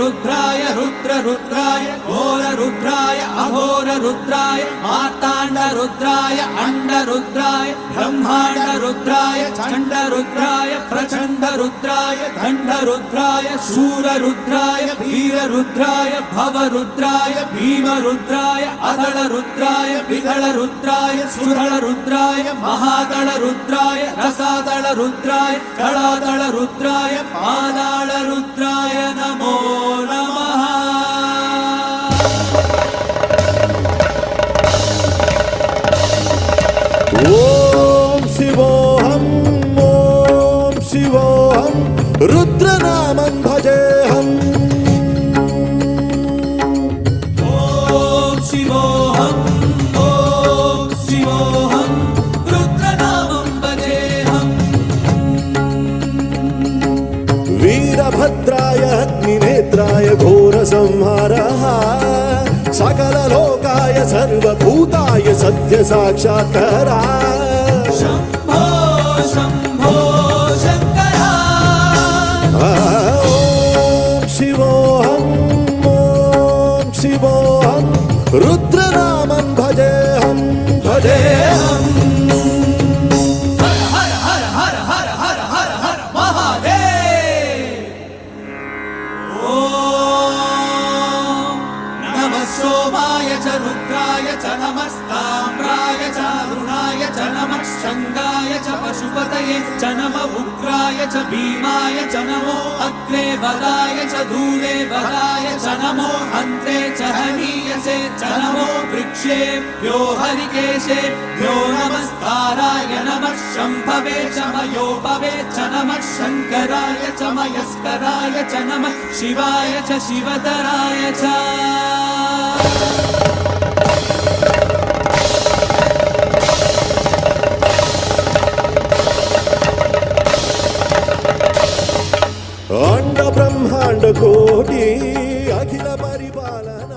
वीररुद्राय रुद्ररुद्राय घोररुद्राय अघोररुद्राय मार्ताण्डरुद्राय अण्डरुद्राय ब्रह्माण्डरुद्राय चण्डरुद्राय प्रचण्डरुद्राय दण्डरुद्राय शूररुद्राय वीररुद्राय भवरुद्राय भीमरुद्राय अदलरुद्राय विदलरुद्राय सुदलरुद्राय महादलरुद्राय रसादलरुद्राय कलादलरुद्राय पादाळरुद्राय नमो नमः भद्राय अग्निनेत्राय घोरसंहारः। सकललोकाय सर्वभूताय सत्यसाक्षात्करा शम्भो सत्य शङ्करा ॐ शिवोऽहम् ॐ शिवोऽहम् भजे च नमस्ताम्राय च अरुणाय च नमः शङ्गाय च पशुपतये च नम उग्राय च भीमाय च नमो अग्रे वदाय च दूरे वदाय च नमो अन्ते च हनीयसे च नमो वृक्षेभ्यो हरिकेशेभ्यो नमस्काराय नमः शम्भवे च मयोपवे च नमः शङ्कराय च मयस्कराय च नमः शिवाय च शिवतराय च అండకోటి అఖిల పరిపాలన?